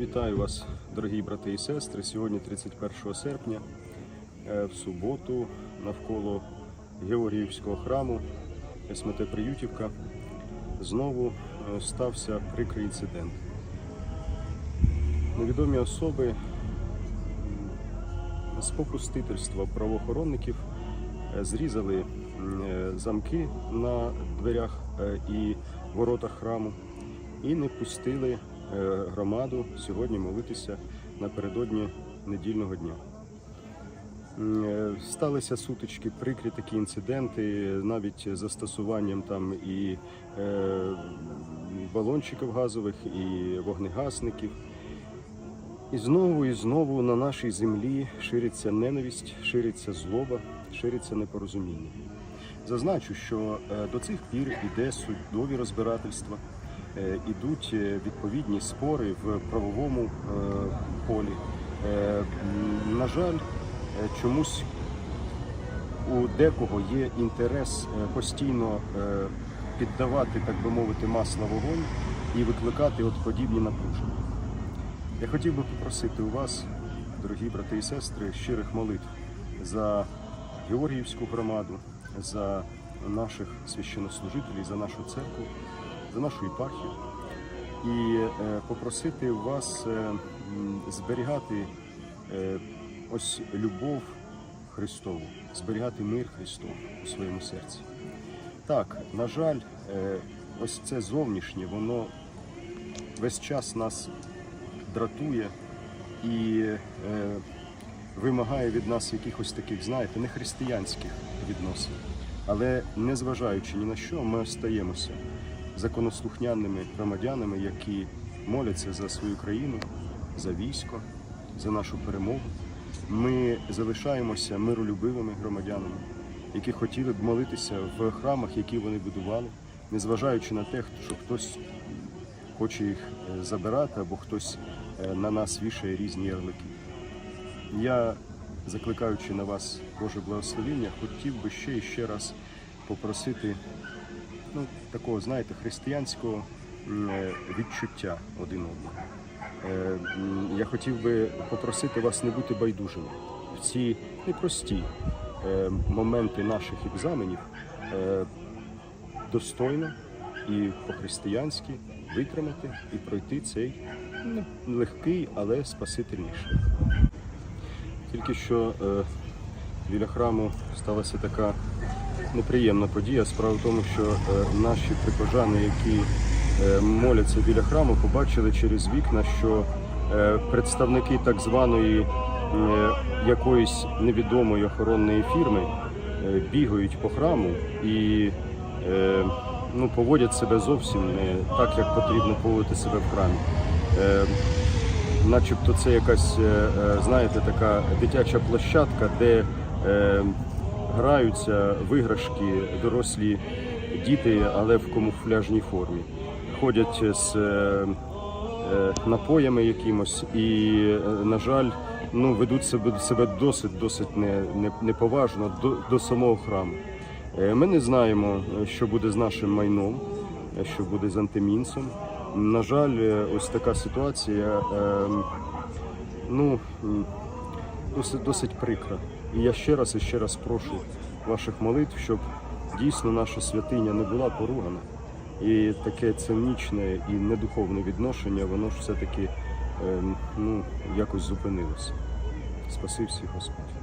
Вітаю вас, дорогі брати і сестри. Сьогодні 31 серпня, е, в суботу, навколо Георгіївського храму СМТ Приютівка знову е, стався прикрий інцидент. Невідомі особи з попустительства правоохоронників е, зрізали замки на дверях і воротах храму і не пустили громаду сьогодні молитися напередодні недільного дня. Е, Сталися сутички, прикрі такі інциденти, навіть застосуванням там і е, балончиків газових, і вогнегасників. І знову і знову на нашій землі шириться ненависть, шириться злоба, шириться непорозуміння. Зазначу, що е, до цих пір іде судові розбирательства, е, ідуть е, відповідні спори в правовому е, полі. Е, На жаль, е, чомусь у декого є інтерес е, постійно е, піддавати, так би мовити, масло вогонь і викликати от подібні напруження. Я хотів би попросити у вас, дорогі брати і сестри, щирих молитв за Георгіївську громаду, за наших священнослужителів, за нашу церкву, за нашу єпархію. І е, попросити вас е, зберігати е, ось любов Христову, зберігати мир Христов у своєму серці. Так, на жаль, ось це зовнішнє, воно весь час нас дратує і вимагає від нас якихось таких, знаєте, не християнських відносин. Але незважаючи ні на що, ми остаємося законослухняними громадянами, які моляться за свою країну, за військо, за нашу перемогу. Ми залишаємося миролюбивими громадянами, які хотіли б молитися в храмах, які вони будували, незважаючи на те, що хтось хоче їх е, забирати або хтось е, на нас вішає різні ярлики. Я, закликаючи на вас Боже благословіння, хотів би ще і ще раз попросити ну, такого, знаєте, християнського е, відчуття один одного. Е, Я хотів би попросити вас не бути байдужими в ці непрості е, моменти наших екзаменів достойно і по-християнськи витримати і пройти цей ну, легкий, але спасительний шлях. Тільки що біля храму сталася така неприємна подія. Справа в тому, що е, наші прихожани, які е, моляться біля храму, побачили через вікна, що е, представники так званої якоїсь невідомої охоронної фірми бігають по храму і ну, поводять себе зовсім не так, як потрібно поводити себе в храмі. Начебто це якась, знаєте, така дитяча площадка, де граються виграшки, дорослі діти, але в камуфляжній формі. Ходять з е, е, напоями якимось і, е, на жаль, ну, ведуть себе, себе досить, досить не, не, неповажно до, до самого храму. Е, Ми не знаємо, е, що буде з нашим майном, е, що буде з антимінцем. На жаль, е, ось така ситуація е, ну, досить, досить прикра. І я ще раз і ще раз прошу ваших молитв, щоб дійсно наша святиня не була поругана. І таке цинічне і недуховне відношення, воно ж все-таки е, ну, якось зупинилося. Спаси всіх Господь.